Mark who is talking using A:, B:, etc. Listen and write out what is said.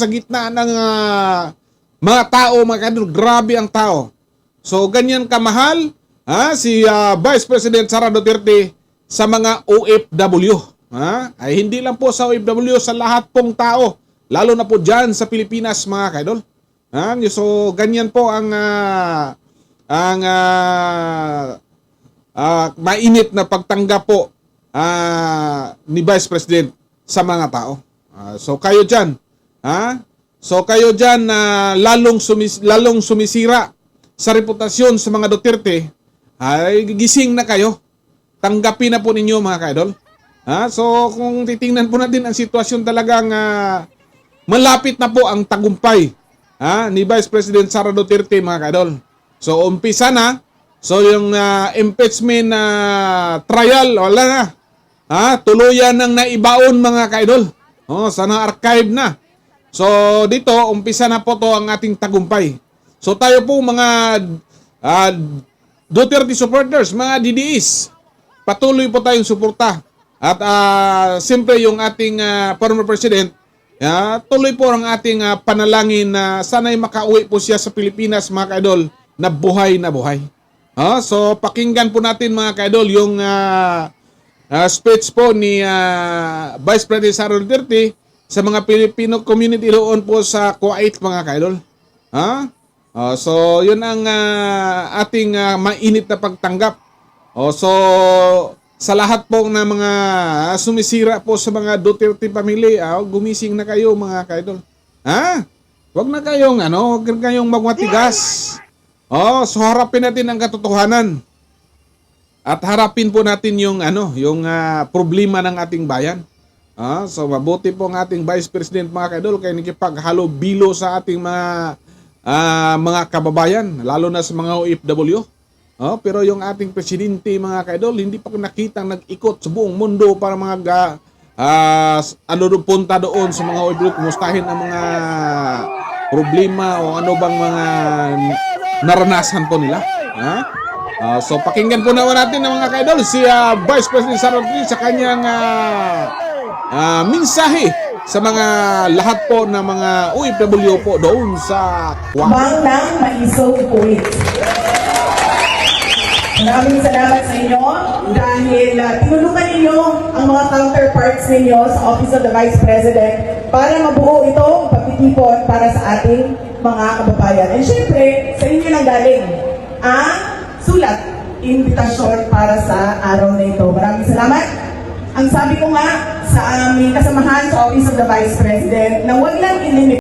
A: sa gitna ng ah, mga tao, mga kadol, grabe ang tao. So, ganyan kamahal ha, si ah, Vice President Sara Duterte sa mga OFW. Ha? Ay hindi lang po sa OFW, sa lahat pong tao. Lalo na po dyan sa Pilipinas, mga kadol. Ha? So, ganyan po ang ah, ang ah, ah, mainit na pagtanggap po ah, ni Vice President sa mga tao. Ah, so kayo diyan, ha? So kayo diyan na lalong sumis, lalong sumisira sa reputasyon sa mga Duterte, ay gising na kayo. Tanggapin na po ninyo mga kaidol. Ha? So kung titingnan po natin ang sitwasyon talagang ah, malapit na po ang tagumpay ha, ni Vice President Sara Duterte mga kaidol. So umpisa na. So yung ah, impeachment na trial, wala na. Ha, tuluyan nang naibaon mga kaidol. Oh, sana archive na. So dito umpisa na po to ang ating tagumpay. So tayo po mga ah, Duterte supporters, mga DDS, patuloy po tayong suporta. At ah, siyempre yung ating ah, former president, ah, tuloy po ang ating ah, panalangin na sana'y makauwi po siya sa Pilipinas mga kaidol na buhay na buhay. Ah, so pakinggan po natin mga kaidol yung ah, ah, speech po ni ah, Vice President Sara Duterte sa mga Filipino community doon po sa Kuwait mga kaidol. Ha? Ah, so yun ang ah, ating ah, mainit na pagtanggap. Oh, so sa lahat po na mga sumisira po sa mga Duterte family, ah, gumising na kayo mga kaidol. Ha? Huwag na kayong ano, huwag na kayong magmatigas. Oh, so harapin natin ang katotohanan. At harapin po natin yung ano, yung ah, problema ng ating bayan. Ah, so mabuti po ang ating Vice President mga kaidol kay nakipaghalo bilo sa ating mga ah, mga kababayan, lalo na sa mga OFW. Oh, pero yung ating presidente mga kaidol, hindi pa nakita nag-ikot sa buong mundo para mga ga, ah, ano punta doon sa mga OFW, kumustahin ang mga problema o ano bang mga naranasan po nila. Ha? Ah, so pakinggan po naman natin ng mga kaidol si ah, Vice President Sara Duterte sa kanyang ah, ah, mensahe sa mga lahat po ng mga OFW po doon sa Kuwait.
B: Mang nang maisog kuwit. Maraming salamat sa inyo dahil uh, tinulungan ninyo ang mga counterparts ninyo sa Office of the Vice President para mabuo ito pagtitipon para sa ating mga kababayan. And syempre, sa inyo lang galing ang sulat, invitasyon para sa araw na ito. Maraming salamat. Ang sabi ko nga sa aming kasamahan sa Office of the Vice President na wag lang ilimit